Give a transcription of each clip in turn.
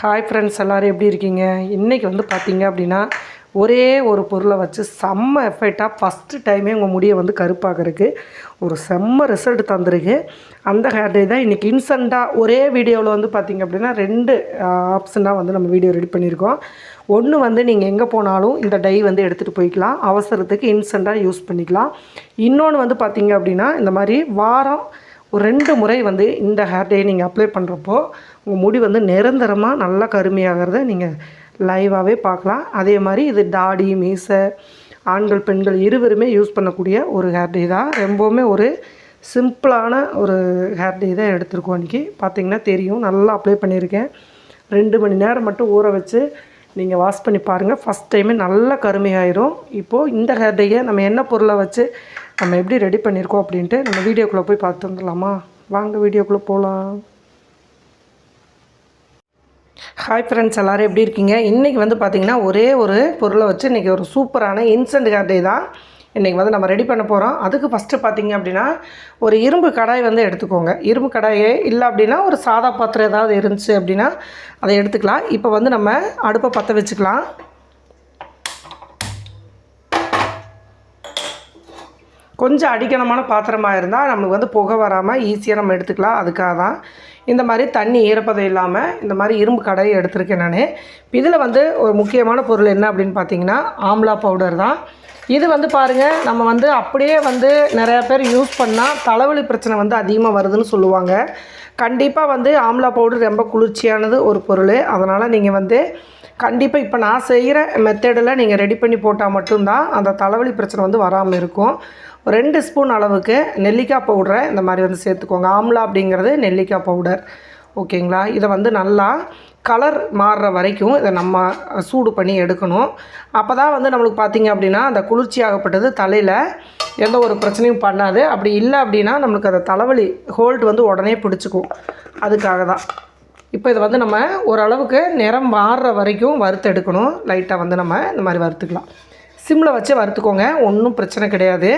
Hi friends எல்லோரும் எப்படி இருக்கீங்க? இன்றைக்கி வந்து பார்த்தீங்க அப்படின்னா ஒரே ஒரு பொருளை வச்சு செம்ம எஃபெக்டாக ஃபஸ்ட்டு டைமே உங்கள் முடியை வந்து கருப்பாகிறதுக்கு ஒரு செம்ம ரிசல்ட் தந்திருக்கு. அந்த ஹேர் டே தான் இன்றைக்கி இன்ஸ்டண்ட்டாக ஒரே வீடியோவில் வந்து பார்த்தீங்க அப்படின்னா ரெண்டு ஆப்ஷனாக வந்து நம்ம வீடியோ ரெடி பண்ணியிருக்கோம். ஒன்று வந்து நீங்கள் எங்கே போனாலும் இந்த டை வந்து எடுத்துகிட்டு போய்க்கலாம். அவசரத்துக்கு இன்ஸ்டண்ட்டாக யூஸ் பண்ணிக்கலாம். இன்னொன்று வந்து பார்த்தீங்க அப்படின்னா இந்த மாதிரி வாரம் ஒரு ரெண்டு முறை வந்து இந்த ஹேர் டே நீங்கள் அப்ளை பண்ணுறப்போ உங்கள் முடி வந்து நிரந்தரமாக நல்லா கருமையாகிறத நீங்கள் லைவாகவே பார்க்கலாம். அதே மாதிரி இது தாடி மீசை ஆண்கள் பெண்கள் இருவருமே யூஸ் பண்ணக்கூடிய ஒரு ஹேர் டே தான். ரொம்பவுமே ஒரு சிம்பிளான ஒரு ஹேர் டே தான் எடுத்திருக்கோம் இன்றைக்கி பார்த்தீங்கன்னா தெரியும் நல்லா அப்ளை பண்ணியிருக்கேன். ரெண்டு மணி நேரம் மட்டும் ஊற வச்சு நீங்கள் வாஷ் பண்ணி பாருங்கள் ஃபஸ்ட் டைமே நல்லா கருமையாயிரும். இப்போது இந்த ஹேர் டேயை நம்ம என்ன பொருளை வச்சு நம்ம எப்படி ரெடி பண்ணியிருக்கோம் அப்படின்ட்டு நம்ம வீடியோக்குள்ளே போய் பார்த்து வந்துடலாமா? வாங்க வீடியோக்குள்ளே போகலாம் ஹாய் ஃப்ரெண்ட்ஸ் எல்லோரும் எப்படி இருக்கீங்க? இன்றைக்கி வந்து பார்த்திங்கன்னா ஒரே ஒரு பொருளை வச்சு இன்றைக்கி ஒரு சூப்பரான இன்ஸ்டன்ட் கார்டே தான். இன்றைக்கி வந்து நம்ம ரெடி பண்ண போகிறோம் அதுக்கு ஃபஸ்ட்டு பார்த்திங்க அப்படின்னா ஒரு இரும்பு கடாய் வந்து எடுத்துக்கோங்க. இரும்பு கடாயே இல்லை அப்படின்னா ஒரு சாதா பாத்திரம் ஏதாவது இருந்துச்சு அப்படின்னா அதை எடுத்துக்கலாம். இப்போ வந்து நம்ம அடுப்பை பற்ற வச்சுக்கலாம். கொஞ்சம் அடிக்கணமான பாத்திரமாக இருந்தால் நம்மளுக்கு வந்து புகை வராமல் ஈஸியாக நம்ம எடுத்துக்கலாம். அதுக்காக தான் இந்த மாதிரி தண்ணி ஈரப்பதம் இல்லாமல் இந்த மாதிரி இரும்பு கடையை எடுத்திருக்கேன் நான். இதில் வந்து ஒரு முக்கியமான பொருள் என்ன அப்படின்னு பார்த்தீங்கன்னா ஆம்லா பவுடர் தான். இது வந்து பாருங்கள் நம்ம வந்து அப்படியே வந்து நிறையா பேர் யூஸ் பண்ணால் தலைவலி பிரச்சனை வந்து அதிகமாக வருதுன்னு சொல்லுவாங்க. கண்டிப்பாக வந்து ஆம்லா பவுடர் ரொம்ப குளிர்ச்சியானது ஒரு பொருள். அதனால் நீங்கள் வந்து கண்டிப்பாக இப்போ நான் செய்கிற மெத்தடில் நீங்கள் ரெடி பண்ணி போட்டால் மட்டும்தான் அந்த தலைவலி பிரச்சனை வந்து வராமல் இருக்கும். ரெண்டு ஸ்பூன் அளவுக்கு நெல்லிக்காய் பவுடரை இந்த மாதிரி வந்து சேர்த்துக்கோங்க. ஆம்லா அப்படிங்கிறது நெல்லிக்காய் பவுடர் ஓகேங்களா இதை வந்து நல்லா கலர் மாறுற வரைக்கும் இதை நம்ம சூடு பண்ணி எடுக்கணும். அப்போ தான் வந்து நம்மளுக்கு பார்த்திங்க அப்படின்னா அந்த குளிர்ச்சியாகப்பட்டது தலையில் எந்த ஒரு பிரச்சனையும் பண்ணாது. அப்படி இல்லை அப்படின்னா நம்மளுக்கு அந்த தலைவலி ஹோல்டு வந்து உடனே பிடிச்சிக்கும். அதுக்காக தான் இப்போ இதை வந்து நம்ம ஓரளவுக்கு நிறம் மாறுற வரைக்கும் வறுத்தெடுக்கணும். லைட்டாக வந்து நம்ம இந்த மாதிரி வறுத்துக்கலாம். சிம்மில் வச்சு வறுத்துக்கோங்க. ஒன்றும் பிரச்சனை கிடையாது.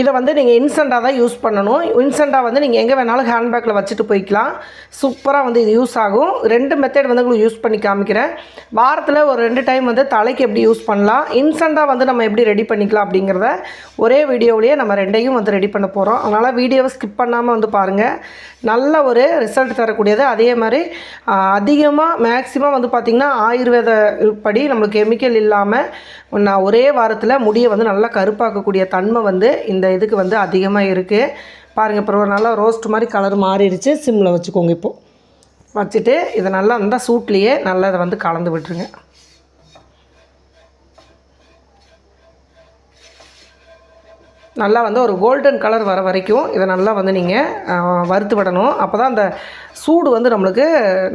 இதை வந்து நீங்கள் இன்ஸ்டண்ட்டாக தான் யூஸ் பண்ணணும். இன்ஸ்டண்ட்டாக வந்து நீங்கள் எங்கே வேணாலும் ஹேண்ட்பேக்கில் வச்சுட்டு போய்க்கலாம். சூப்பராக வந்து இது யூஸ் ஆகும். ரெண்டு மெத்தட் வந்து உங்களுக்கு யூஸ் பண்ணி காமிக்கிறேன். வாரத்தில் ஒரு ரெண்டு டைம் வந்து தலைக்கு எப்படி யூஸ் பண்ணலாம். இன்ஸ்டண்ட்டாக வந்து நம்ம எப்படி ரெடி பண்ணிக்கலாம் அப்படிங்கிறத ஒரே வீடியோவிலேயே நம்ம ரெண்டையும் வந்து ரெடி பண்ண போகிறோம் அதனால் வீடியோவை ஸ்கிப் பண்ணாமல் வந்து பாருங்கள் நல்ல ஒரு ரிசல்ட் தரக்கூடியது. அதே மாதிரி அதிகமாக மேக்ஸிமம் வந்து பார்த்திங்கன்னா ஆயுர்வேத படி நம்மளுக்கு கெமிக்கல் இல்லாமல் நான் ஒரே வாரத்தில் முடியை வந்து நல்லா கருப்பாக்கக்கூடிய தன்மை வந்து இந்த இந்த இதுக்கு வந்து அதிகமாக இருக்குது பாருங்கள் அப்புறம் நல்லா ரோஸ்ட் மாதிரி கலர் மாறிடுச்சு. சிம்மில் வச்சுக்கோங்க இப்போது வச்சுட்டு இதை நல்லா இருந்தால் சூட்லேயே நல்லா இதை வந்து கலந்து விட்டுருங்க. நல்லா வந்து ஒரு கோல்டன் கலர் வர வரைக்கும் இதை நல்லா வந்து நீங்கள் வறுத்து விடணும். அப்போ தான் அந்த சூடு வந்து நம்மளுக்கு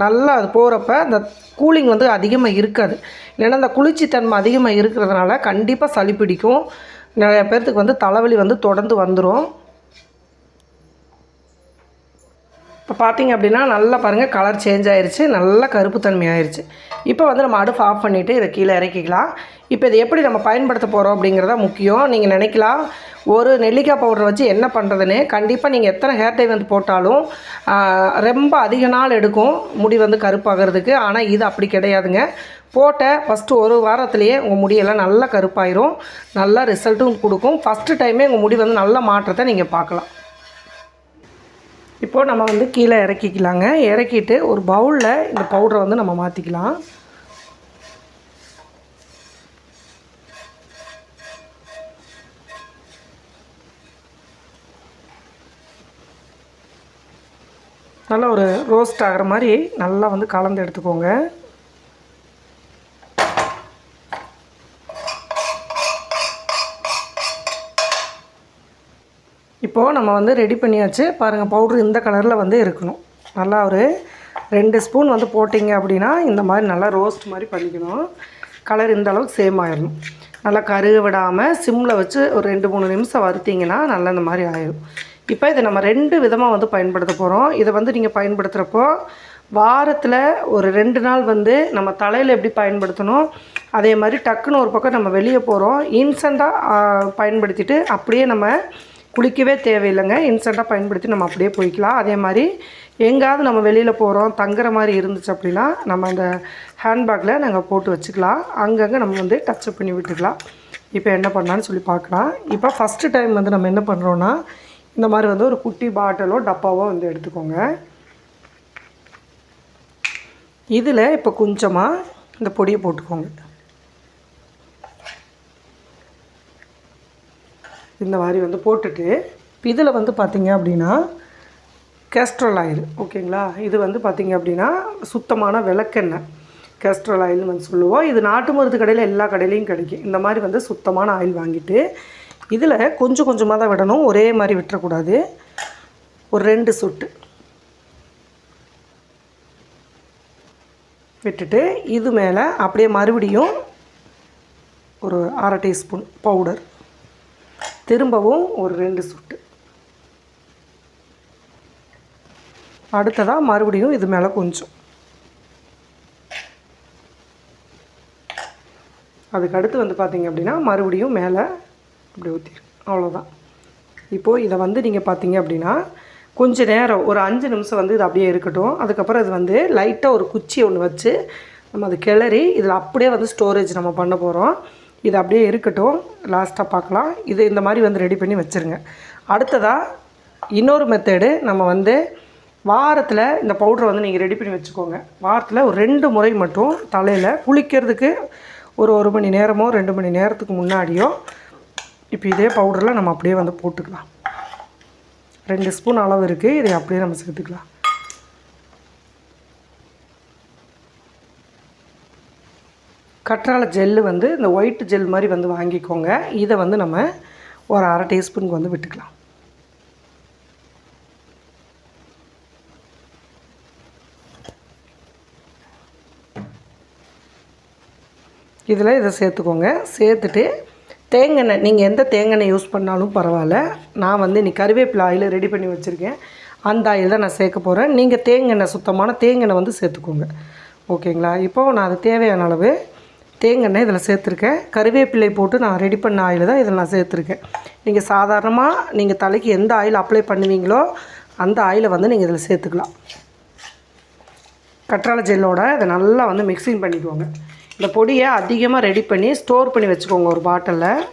நல்லா அது போகிறப்ப அந்த கூலிங் வந்து அதிகமாக இருக்காது. இல்லைன்னா அந்த குளிர்ச்சித்தன்மை அதிகமாக இருக்கிறதுனால கண்டிப்பாக சளி பிடிக்கும். நிறைய பேர்த்துக்கு வந்து தலைவலி வந்து தொடர்ந்து வந்துடும் இப்போ பார்த்திங்க அப்படின்னா நல்லா பாருங்கள் கலர் சேஞ்ச் ஆயிடுச்சு நல்லா கருப்புத்தன்மை ஆயிடுச்சு இப்போ வந்து நம்ம அடுப்பு ஆஃப் பண்ணிவிட்டு இதை கீழே இறக்கிக்கலாம். இப்போ இதை எப்படி நம்ம பயன்படுத்த போகிறோம் அப்படிங்கிறத முக்கியம். நீங்கள் நினைக்கலாம் ஒரு நெல்லிக்காய் பவுடர் வச்சு என்ன பண்ணுறதுன்னு கண்டிப்பாக நீங்கள் எத்தனை ஹேர் டை வந்து போட்டாலும் ரொம்ப அதிக நாள் எடுக்கும் முடி வந்து கருப்பாகிறதுக்கு. ஆனால் இது அப்படி கிடையாதுங்க. போட்ட ஃபஸ்ட்டு ஒரு வாரத்துலேயே உங்கள் முடியெல்லாம் நல்லா கருப்பாயிரும். நல்லா ரிசல்ட்டும் கொடுக்கும். ஃபஸ்ட்டு டைமே உங்கள் முடி வந்து நல்ல மாற்றத்தை நீங்கள் பார்க்கலாம். இப்போது நம்ம வந்து கீழே இறக்கிக்கலாங்க. இறக்கிட்டு ஒரு பவுலில் இந்த பவுடரை வந்து நம்ம மாற்றிக்கலாம் நல்லா ஒரு ரோஸ்ட் ஆகிற மாதிரி நல்லா வந்து கலந்து எடுத்துக்கோங்க. இப்போது நம்ம வந்து ரெடி பண்ணியாச்சு. பாருங்கள் பவுட்ரு இந்த கலரில் வந்து இருக்கணும். நல்லா ஒரு ரெண்டு ஸ்பூன் வந்து போட்டிங்க அப்படின்னா இந்த மாதிரி நல்லா ரோஸ்ட் மாதிரி பண்ணிக்கணும். கலர் இந்த அளவுக்கு சேம் ஆயிடணும். நல்லா கருக விடாமல் சிம்மில் வச்சு ஒரு ரெண்டு மூணு நிமிஷம் வறுத்திங்கன்னா நல்லா இந்த மாதிரி ஆயிடும். இப்போ இதை நம்ம ரெண்டு விதமாக வந்து பயன்படுத்த போகிறோம் இதை வந்து நீங்கள் பயன்படுத்துகிறப்போ வாரத்தில் ஒரு ரெண்டு நாள் வந்து நம்ம தலையில் எப்படி பயன்படுத்தணும் அதே மாதிரி டக்குன்னு ஒரு பக்கம் நம்ம வெளியே போகிறோம் இன்ஸ்டண்ட்டாக பயன்படுத்திட்டு அப்படியே நம்ம குளிக்கவே தேவையில்லைங்க. இன்ஸ்டண்ட்டாக பயன்படுத்தி நம்ம அப்படியே போய்க்கலாம். அதே மாதிரி எங்கேயாவது நம்ம வெளியில் போகிறோம் தங்குற மாதிரி இருந்துச்சு அப்படின்னா நம்ம அந்த ஹேண்ட்பேக்கில் நாங்கள் போட்டு வச்சுக்கலாம். அங்கங்கே நம்ம வந்து டச்சப் பண்ணி விட்டுக்கலாம். இப்போ என்ன பண்ணலான்னு சொல்லி பார்க்கலாம். இப்போ ஃபஸ்ட்டு டைம் வந்து நம்ம என்ன பண்ணுறோன்னா இந்த மாதிரி வந்து ஒரு குட்டி பாட்டிலோ டப்பாவோ வந்து எடுத்துக்கோங்க. இதில் இப்போ கொஞ்சமாக இந்த பொடியை போட்டுக்கோங்க. இந்த மாதிரி வந்து போட்டுட்டு இதில் வந்து பார்த்திங்க அப்படின்னா கேஸ்ட்ரல் ஆயில் ஓகேங்களா? இது வந்து பார்த்திங்க அப்படின்னா சுத்தமான விளக்கெண்ணெய். கேஸ்ட்ரல் ஆயில்னு வந்து சொல்லுவோம். இது நாட்டு மருந்து கடையில் எல்லா கடையிலையும் கிடைக்கும். இந்த மாதிரி வந்து சுத்தமான ஆயில் வாங்கிட்டு இதில் கொஞ்சம் கொஞ்சமாக தான் விடணும். ஒரே மாதிரி விட்டுறக்கூடாது. ஒரு ரெண்டு சொட்டு. விட்டுட்டு இது மேலே அப்படியே மறுபடியும் ஒரு அரை டீஸ்பூன் பவுடர். திரும்பவும் ஒரு ரெண்டு சுட்டு. அடுத்ததாக மறுபடியும் இது மேலே கொஞ்சம். அதுக்கு அடுத்து வந்து பார்த்திங்க அப்படின்னா மறுபடியும் மேலே அப்படி ஊற்றிடும் அவ்வளோதான் இப்போது இதை வந்து நீங்கள் பார்த்தீங்க அப்படின்னா கொஞ்சம் நேரம் ஒரு அஞ்சு நிமிஷம் வந்து இது அப்படியே இருக்கட்டும். அதுக்கப்புறம் இது வந்து லைட்டாக ஒரு குச்சி ஒன்று வச்சு நம்ம அது கிளறி இதில் அப்படியே வந்து ஸ்டோரேஜ் நம்ம பண்ண போகிறோம் இது அப்படியே இருக்கட்டும். லாஸ்ட்டாக பார்க்கலாம். இது இந்த மாதிரி வந்து ரெடி பண்ணி வச்சுருங்க. அடுத்ததாக இன்னொரு மெத்தேடு நம்ம வந்து வாரத்தில் இந்த பவுட்ரை வந்து நீங்கள் ரெடி பண்ணி வச்சுக்கோங்க. வாரத்தில் ஒரு ரெண்டு முறை மட்டும் தலையில் குளிக்கிறதுக்கு ஒரு ஒரு மணி நேரமோ ரெண்டு மணி நேரத்துக்கு முன்னாடியோ இப்போ இதே பவுடரில் நம்ம அப்படியே வந்து போட்டுக்கலாம். ரெண்டு ஸ்பூன் அளவு இருக்குது இதை அப்படியே நம்ம சேர்த்துக்கலாம். கற்றாழை ஜெல்லு வந்து இந்த ஒயிட் ஜெல் மாதிரி வந்து வாங்கிக்கோங்க. இதை வந்து நம்ம ஒரு அரை டீஸ்பூனுக்கு வந்து விட்டுக்கலாம். இதில் இதை சேர்த்துக்கோங்க. சேர்த்துட்டு தேங்காய் நீங்கள் எந்த தேங்காய் யூஸ் பண்ணாலும் பரவாயில்ல. நான் வந்து இன்னைக்கு கருவேப்பிலை ஆயில் ரெடி பண்ணி வச்சுருக்கேன். அந்த ஆயில் தான் நான் சேர்க்க போகிறேன் நீங்கள் தேங்காய் சுத்தமான தேங்காய் வந்து சேர்த்துக்கோங்க. ஓகேங்களா? இப்போது நான் அது தேவையான அளவு தேங்காய் இதில் சேர்த்துருக்கேன். கருவேப்பிலை போட்டு நான் ரெடி பண்ண ஆயில் தான் இதில் நான் சேர்த்துருக்கேன். நீங்கள் சாதாரணமாக நீங்கள் தலைக்கு எந்த ஆயில் அப்ளை பண்ணுவீங்களோ அந்த ஆயிலை வந்து நீங்கள் இதில் சேர்த்துக்கலாம். கற்றாழை ஜெல்லோட இதை நல்லா வந்து மிக்சிங் பண்ணிக்கோங்க. இந்த பொடியை அதிகமாக ரெடி பண்ணி ஸ்டோர் பண்ணி வச்சுக்கோங்க ஒரு பாட்டிலில்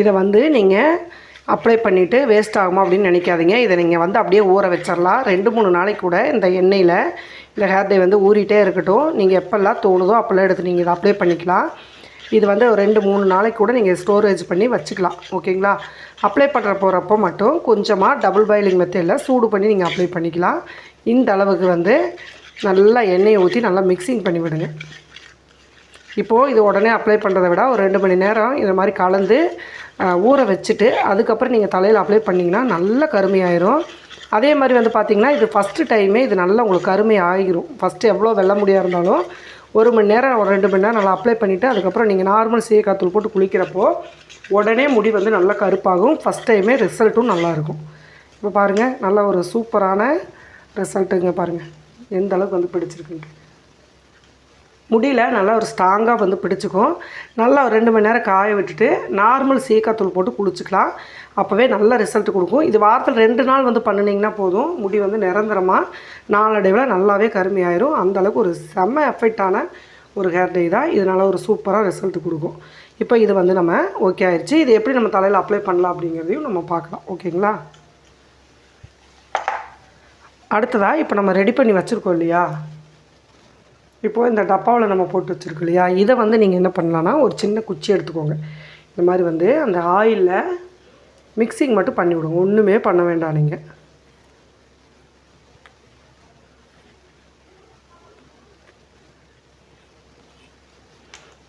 இதை வந்து நீங்கள் அப்ளை பண்ணிவிட்டு வேஸ்ட் ஆகுமா அப்படின்னு நினைக்காதீங்க. இதை நீங்கள் வந்து அப்படியே ஊற வச்சிடலாம் ரெண்டு மூணு நாளைக்கு கூட இந்த எண்ணெயில் இந்த ஹேர் டே வந்து ஊறிட்டே இருக்கட்டும். நீங்கள் எப்போல்லாம் தோணுதோ அப்போல்லாம் எடுத்து நீங்கள் இதை அப்ளை பண்ணிக்கலாம். இது வந்து ஒரு ரெண்டு மூணு நாளைக்கு கூட நீங்கள் ஸ்டோரேஜ் பண்ணி வச்சுக்கலாம். ஓகேங்களா அப்ளை பண்ணுற போகிறப்போ மட்டும் கொஞ்சமாக டபுள் பாயிலிங் மெத்தடில் சூடு பண்ணி நீங்கள் அப்ளை பண்ணிக்கலாம். இந்த அளவுக்கு வந்து நல்லா எண்ணெயை ஊற்றி நல்லா மிக்சிங் பண்ணி விடுங்க. இப்போது இது உடனே அப்ளை பண்ணுறத விட ஒரு ரெண்டு மணி நேரம் இந்த மாதிரி கலந்து ஊற வச்சுட்டு அதுக்கப்புறம் நீங்கள் தலையில் அப்ளை பண்ணிங்கன்னா நல்ல கருமையாயிரும். அதே மாதிரி வந்து பார்த்திங்கன்னா இது ஃபஸ்ட்டு டைமே இது நல்லா உங்களுக்கு கருமை ஆகிரும் ஃபஸ்ட்டு எவ்வளோ வெள்ள முடியாக இருந்தாலும் ஒரு மணி நேரம் ஒரு ரெண்டு மணி நேரம் நல்லா அப்ளை பண்ணிவிட்டு அதுக்கப்புறம் நீங்கள் நார்மல் சீக்காத்தூள் போட்டு குளிக்கிறப்போ உடனே முடி வந்து நல்லா கருப்பாகும். ஃபஸ்ட் டைமே ரிசல்ட்டும் நல்லாயிருக்கும் இப்போ பாருங்கள் நல்ல ஒரு சூப்பரான ரிசல்ட்டுங்க பாருங்கள் எந்த அளவுக்கு வந்து பிடிச்சிருக்குங்க முடியில் நல்லா ஒரு ஸ்ட்ராங்காக வந்து பிடிச்சிக்கும். நல்லா ஒரு ரெண்டு மணி நேரம் காய விட்டுட்டு நார்மல் சீக்காத்தூள் போட்டு குளிச்சிக்கலாம் அப்போவே நல்ல ரிசல்ட் கொடுக்கும். இது வாரத்தில் ரெண்டு நாள் வந்து பண்ணினீங்கன்னா போதும். முடி வந்து நிரந்தரமாக நாளடைவில் நல்லாவே கருமையாயிரும். அந்தளவுக்கு ஒரு செம்ம எஃபெக்டான ஒரு ஹேர் டே தான். இதனால் ஒரு சூப்பராக ரிசல்ட் கொடுக்கும். இப்போ இது வந்து நம்ம ஓகே ஆயிடுச்சு இது எப்படி நம்ம தலையில் அப்ளை பண்ணலாம் அப்படிங்கிறதையும் நம்ம பார்க்கலாம். ஓகேங்களா? அடுத்ததாக இப்போ நம்ம ரெடி பண்ணி வச்சுருக்கோம் இல்லையா? இப்போது இந்த டப்பாவில் நம்ம போட்டு வச்சுருக்கோம் இல்லையா? இதை வந்து நீங்கள் என்ன பண்ணலான்னா ஒரு சின்ன குச்சி எடுத்துக்கோங்க. இந்த மாதிரி வந்து அந்த ஆயிலில் மிக்சிங் மட்டும் பண்ணி விடுங்க. ஒன்றுமே பண்ண வேண்டாம் நீங்கள்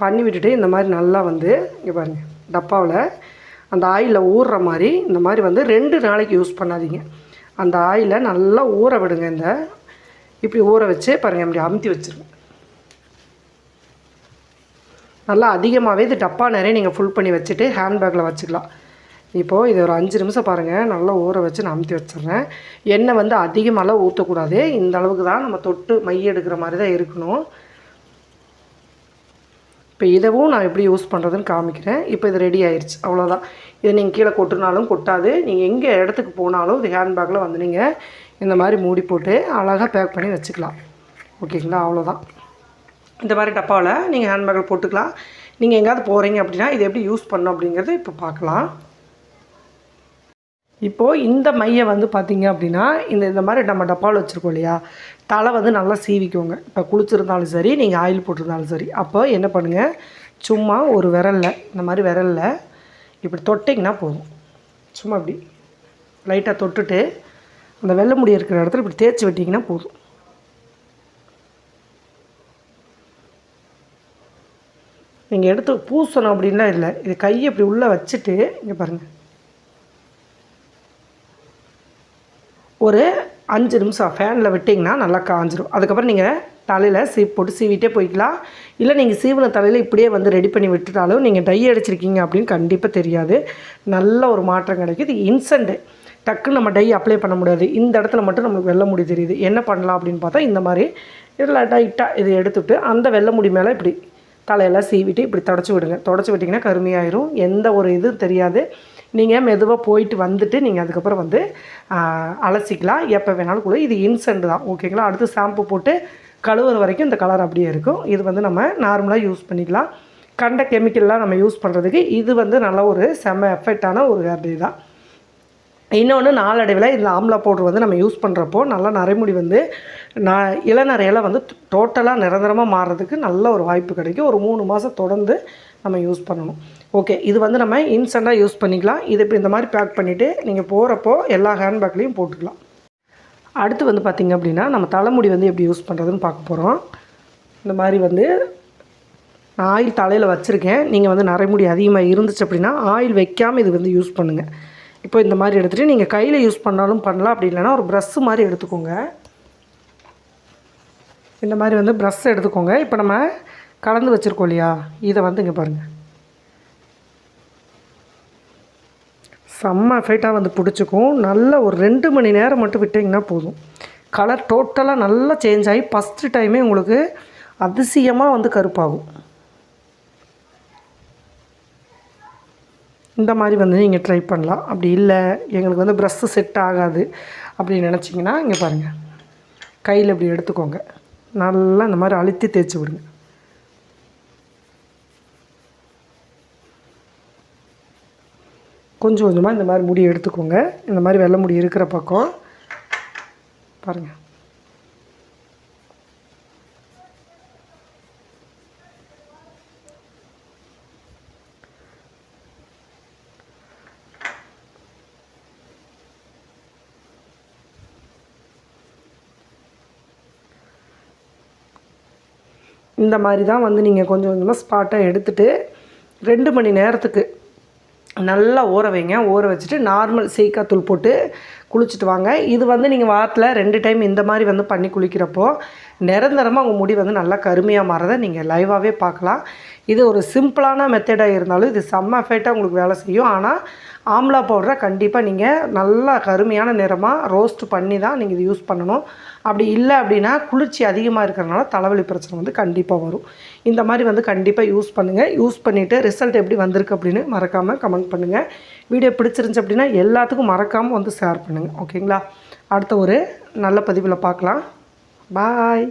பண்ணி விட்டுட்டு இந்த மாதிரி நல்லா வந்து இங்கே பாருங்கள் டப்பாவில் அந்த ஆயிலில் ஊறுற மாதிரி இந்த மாதிரி வந்து ரெண்டு நாளைக்கு யூஸ் பண்ணாதீங்க. அந்த ஆயிலை நல்லா ஊற விடுங்க இந்த. இப்படி ஊற வச்சு பாருங்கள் இப்படி அமுத்தி வச்சுருங்க. நல்லா அதிகமாகவே இது டப்பா நிறைய நீங்கள் ஃபுல் பண்ணி வச்சுட்டு ஹேண்ட்பேக்கில் வச்சுக்கலாம். இப்போது இது ஒரு அஞ்சு நிமிஷம் பாருங்கள் நல்லா ஊற வச்சு நான் அமுத்தி வச்சிடுறேன். எண்ணெய் வந்து அதிகமாகலாம் ஊற்றக்கூடாது இந்த அளவுக்கு தான் நம்ம தொட்டு மைய எடுக்கிற மாதிரி தான் இருக்கணும். இப்போ இதவும் நான் எப்படி யூஸ் பண்ணுறதுன்னு காமிக்கிறேன். இப்போ இது ரெடி ஆயிடுச்சு அவ்வளோதான் இதை நீங்கள் கீழே கொட்டினாலும் கொட்டாது. நீங்கள் எங்கே இடத்துக்கு போனாலும் இது ஹேண்ட்பேக்கில் வந்து நீங்கள் இந்த மாதிரி மூடி போட்டு அழகாக பேக் பண்ணி வச்சுக்கலாம். ஓகேங்களா? அவ்வளோதான் இந்த மாதிரி டப்பாவில் நீங்கள் ஹேண்ட்பேக்கில் போட்டுக்கலாம். நீங்கள் எங்கேயாவது போகிறீங்க அப்படின்னா இதை எப்படி யூஸ் பண்ணோம் அப்படிங்கிறது இப்போ பார்க்கலாம். இப்போது இந்த மையை வந்து பார்த்திங்க அப்படின்னா இந்த இந்த மாதிரி நம்ம டப்பாவில் வச்சுருக்கோம் இல்லையா? தலை வந்து நல்லா சீவிக்கோங்க. இப்போ குளிச்சிருந்தாலும் சரி நீங்கள் ஆயில் போட்டிருந்தாலும் சரி. அப்போ என்ன பண்ணுங்கள் சும்மா ஒரு விரலில் இந்த மாதிரி விரலில் இப்படி தொட்டிங்கன்னா போதும். சும்மா இப்படி லைட்டாக தொட்டுட்டு அந்த வெள்ளை முடி இருக்கிற இடத்துல இப்படி தேய்ச்சி வெட்டிங்கன்னா போதும். நீங்கள் எடுத்து பூசணும் அப்படின்லாம் இல்லை. இது கையை இப்படி உள்ளே வச்சுட்டு இங்கே பாருங்கள் ஒரு அஞ்சு நிமிஷம் ஃபேனில் விட்டிங்கன்னா நல்லா காஞ்சிரும். அதுக்கப்புறம் நீங்கள் தலையில் சீப் போட்டு சீவிட்டே போய்க்கலாம். இல்லை நீங்கள் சீவின தலையில் இப்படியே வந்து ரெடி பண்ணி விட்டுட்டாலும் நீங்கள் டை அடிச்சிருக்கீங்க அப்படின்னு கண்டிப்பாக தெரியாது. நல்ல ஒரு மாற்றம் கிடைக்குது இன்சென்ட்டு டக்குன்னு நம்ம டை அப்ளை பண்ண முடியாது. இந்த இடத்துல மட்டும் நம்மளுக்கு வெள்ளை முடி தெரியுது. என்ன பண்ணலாம் அப்படின்னு பார்த்தா இந்த மாதிரி இதில் டைட்டாக இதை எடுத்துட்டு அந்த வெள்ளை முடி மேலே இப்படி தலையெல்லாம் சீவிட்டு இப்படி தொடச்சி விடுங்க. தொடச்சி விட்டிங்கன்னா கருமையாயிரும். எந்த ஒரு இதுவும் தெரியாது. நீங்கள் மெதுவாக போயிட்டு வந்துட்டு நீங்கள் அதுக்கப்புறம் வந்து அலசிக்கலாம். எப்போ வேணாலும் கூட இது இன்சென்ட் தான். ஓகேங்களா? அடுத்து ஷாம்பு போட்டு கழுவுற வரைக்கும் இந்த கலர் அப்படியே இருக்கும். இது வந்து நம்ம நார்மலாக யூஸ் பண்ணிக்கலாம். கண்ட கெமிக்கல்லாம் நம்ம யூஸ் பண்ணுறதுக்கு இது வந்து நல்ல ஒரு செம எஃபெக்டான ஒரு ஹேர் டே தான். இன்னொன்று நாளடைவில் இந்த ஆம்லா பவுடர் வந்து நம்ம யூஸ் பண்ணுறப்போ நல்லா நரைமுடி வந்து நான் இளநரையெல்லாம் வந்து டோட்டலாக நிரந்தரமாக மாறுறதுக்கு நல்ல ஒரு வாய்ப்பு கிடைக்கும். ஒரு மூணு மாதம் தொடர்ந்து நம்ம யூஸ் பண்ணணும். ஓகே இது வந்து நம்ம இன்ஸ்டண்ட்டாக யூஸ் பண்ணிக்கலாம். இது இப்போ இந்த மாதிரி பேக் பண்ணிவிட்டு நீங்கள் போகிறப்போ எல்லா ஹேண்ட்பேக்லேயும் போட்டுக்கலாம். அடுத்து வந்து பார்த்திங்க அப்படின்னா நம்ம தலைமுடி வந்து எப்படி யூஸ் பண்ணுறதுன்னு பார்க்க போகிறோம் இந்த மாதிரி வந்து நான் ஆயில் தலையில் வச்சுருக்கேன். நீங்கள் வந்து நரைமுடி அதிகமாக இருந்துச்சு அப்படின்னா ஆயில் வைக்காமல் இது வந்து யூஸ் பண்ணுங்கள் இப்போ இந்த மாதிரி எடுத்துகிட்டு நீங்கள் கையில் யூஸ் பண்ணாலும் பண்ணலாம். அப்படி இல்லைன்னா ஒரு ப்ரஷ்ஷு மாதிரி எடுத்துக்கோங்க. இந்த மாதிரி வந்து ப்ரஷ் எடுத்துக்கோங்க. இப்போ நம்ம கலந்து வச்சுருக்கோம் இல்லையா? இதை வந்து இங்கே பாருங்கள் செம்ம எஃபெக்டாக வந்து பிடிச்சிக்கும். நல்ல ஒரு ரெண்டு மணி நேரம் மட்டும் விட்டிங்கன்னா போதும். கலர் டோட்டலாக நல்லா சேஞ்ச் ஆகி ஃபஸ்ட்டு டைமே உங்களுக்கு அதிசயமாக வந்து கருப்பாகும். இந்த மாதிரி வந்து நீங்கள் ட்ரை பண்ணலாம். அப்படி இல்லை எங்களுக்கு வந்து ப்ரெஸ்ஸு செட் ஆகாது அப்படின்னு நினச்சிங்கன்னா இங்கே பாருங்கள் கையில் இப்படி எடுத்துக்கோங்க. நல்லா இந்த மாதிரி அழுத்தி தேய்ச்சி விடுங்க. கொஞ்சம் கொஞ்சமாக இந்த மாதிரி முடி எடுத்துக்கோங்க. இந்த மாதிரி வெள்ளை முடி இருக்கிற பக்கம். பாருங்கள் இந்த மாதிரி தான் வந்து நீங்கள் கொஞ்சம் கொஞ்சமாக ஸ்பாட்டாக எடுத்துகிட்டு ரெண்டு மணி நேரத்துக்கு நல்லா ஊற வைங்க. ஊற வச்சுட்டு நார்மல் சீக்காத்தூள் போட்டு குளிச்சுட்டு வாங்க. இது வந்து நீங்கள் வாரத்தில் ரெண்டு டைம் இந்த மாதிரி வந்து பண்ணி குளிக்கிறப்போ நிரந்தரமாக உங்கள் முடி வந்து நல்லா கருமையாக மாறதை நீங்கள் லைவாகவே பார்க்கலாம். இது ஒரு சிம்பிளான மெத்தடாக இருந்தாலும் இது செம்ம எஃபெக்டாக உங்களுக்கு வேலை செய்யும். ஆனால் ஆம்லா பவுடரை கண்டிப்பாக நீங்கள் நல்லா கருமையான நிறமாக ரோஸ்ட் பண்ணி தான் நீங்கள் இது யூஸ் பண்ணணும். அப்படி இல்லை அப்படின்னா குளிர்ச்சி அதிகமாக இருக்கிறனால தலைவலி பிரச்சனை வந்து கண்டிப்பாக வரும். இந்த மாதிரி வந்து கண்டிப்பாக யூஸ் பண்ணுங்கள் யூஸ் பண்ணிவிட்டு ரிசல்ட் எப்படி வந்திருக்கு அப்படின்னு மறக்காமல் கமெண்ட் பண்ணுங்கள் வீடியோ பிடிச்சிருந்துச்சு அப்படின்னா எல்லாத்துக்கும் மறக்காமல் வந்து ஷேர் பண்ணுங்கள் ஓகேங்களா? அடுத்த ஒரு நல்ல பதிவில் பார்க்கலாம். பாய்.